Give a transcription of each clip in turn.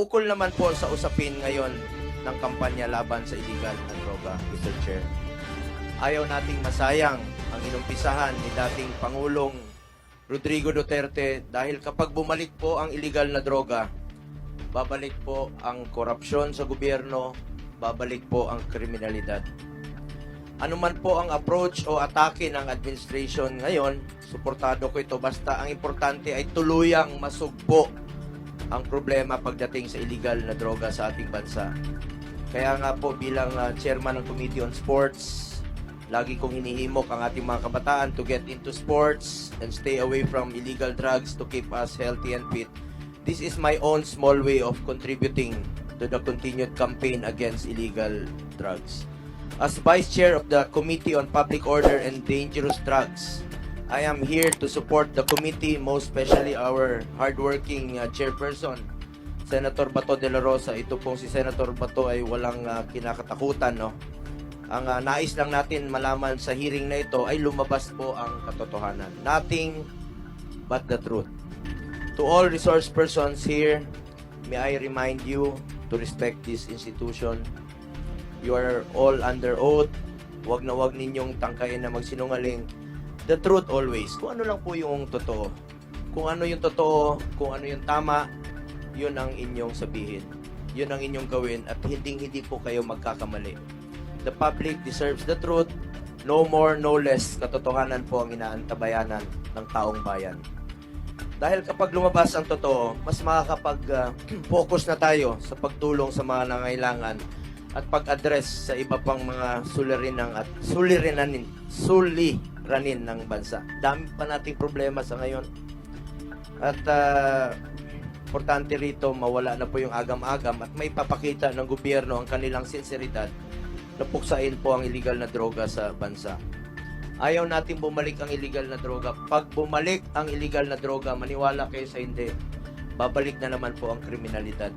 Ukol naman po sa usapin ngayon ng kampanya laban sa illegal na droga, Mr. Chair. Ayaw nating masayang ang inumpisahan ni dating Pangulong Rodrigo Duterte dahil kapag bumalik po ang illegal na droga, babalik po ang korupsyon sa gobyerno, babalik po ang kriminalidad. Ano man po ang approach o atake ng administration ngayon, suportado ko ito basta ang importante ay tuluyang masugpo ang problema pagdating sa illegal na droga sa ating bansa. Kaya nga po bilang uh, chairman ng Committee on Sports, lagi kong hinihimok ang ating mga kabataan to get into sports and stay away from illegal drugs to keep us healthy and fit. This is my own small way of contributing to the continued campaign against illegal drugs. As Vice Chair of the Committee on Public Order and Dangerous Drugs, I am here to support the committee, most especially our hardworking uh, chairperson, Senator Bato de la Rosa. Ito pong si Senator Bato ay walang uh, kinakatakutan, no? Ang uh, nais lang natin malaman sa hearing na ito ay lumabas po ang katotohanan. Nothing but the truth. To all resource persons here, may I remind you to respect this institution. You are all under oath. Huwag na huwag ninyong tangkayin na magsinungaling. The truth always. Kung ano lang po yung totoo. Kung ano yung totoo, kung ano yung tama, yun ang inyong sabihin. Yun ang inyong gawin at hindi hindi po kayo magkakamali. The public deserves the truth. No more, no less. Katotohanan po ang inaantabayanan ng taong bayan. Dahil kapag lumabas ang totoo, mas makakapag-focus na tayo sa pagtulong sa mga nangailangan at pag-address sa iba pang mga suliranin at suliranin, suliranin ng bansa. Dami pa nating problema sa ngayon. At ah, importante rito, mawala na po yung agam-agam at may papakita ng gobyerno ang kanilang sinseridad na puksain po ang illegal na droga sa bansa. Ayaw natin bumalik ang illegal na droga. Pag bumalik ang illegal na droga, maniwala kayo sa hindi, babalik na naman po ang kriminalidad.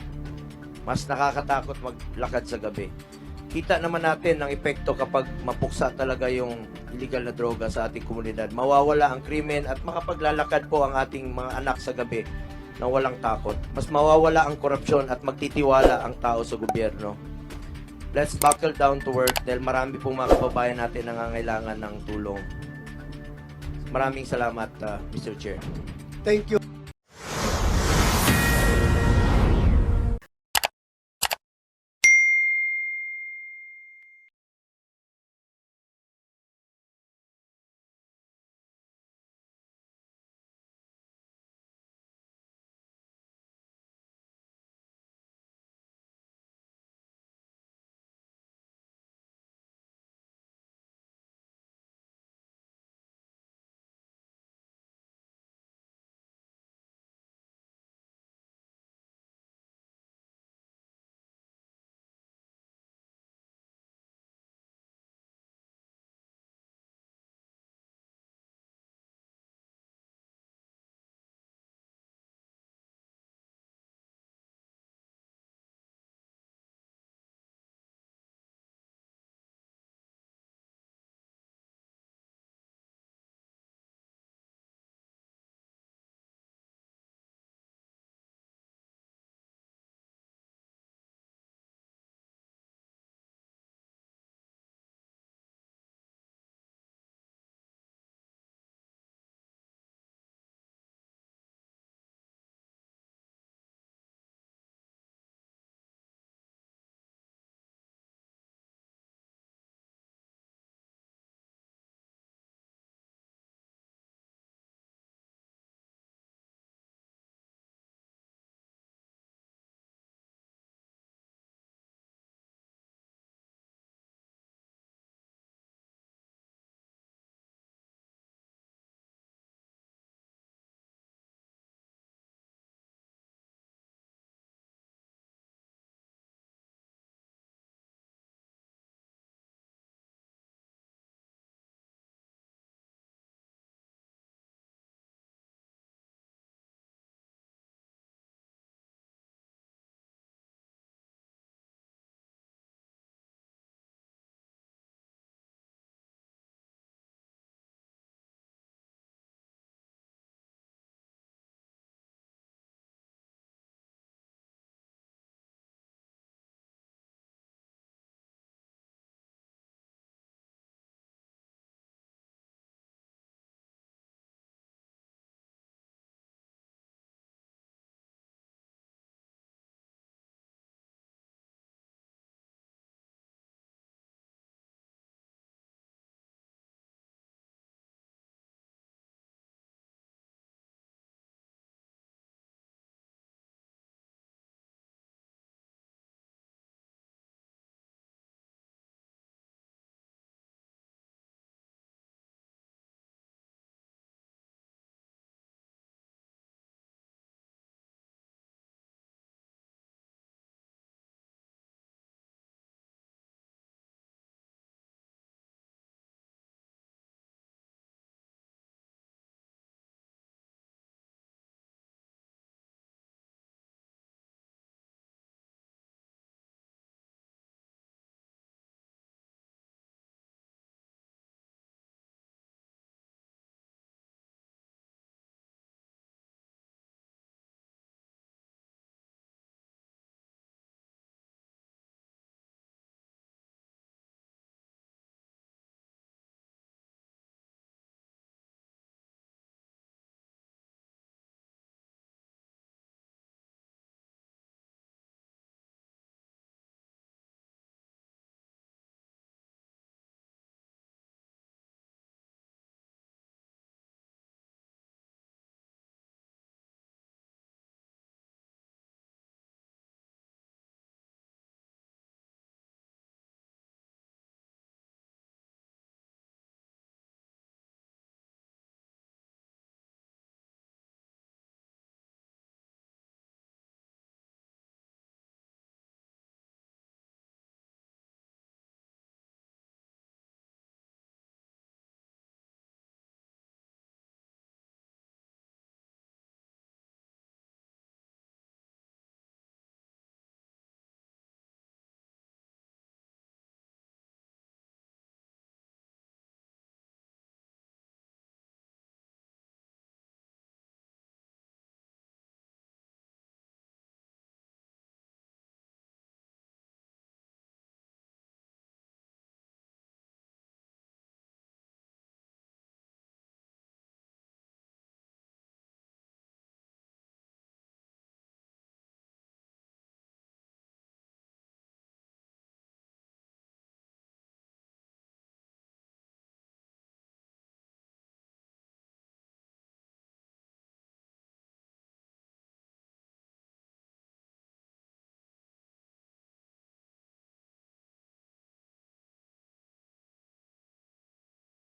Mas nakakatakot maglakad sa gabi. Kita naman natin ang epekto kapag mapuksa talaga yung illegal na droga sa ating komunidad. Mawawala ang krimen at makapaglalakad po ang ating mga anak sa gabi na walang takot. Mas mawawala ang korupsyon at magtitiwala ang tao sa gobyerno. Let's buckle down to work dahil marami pong mga kababayan natin nangangailangan ng tulong. Maraming salamat, uh, Mr. Chair. Thank you.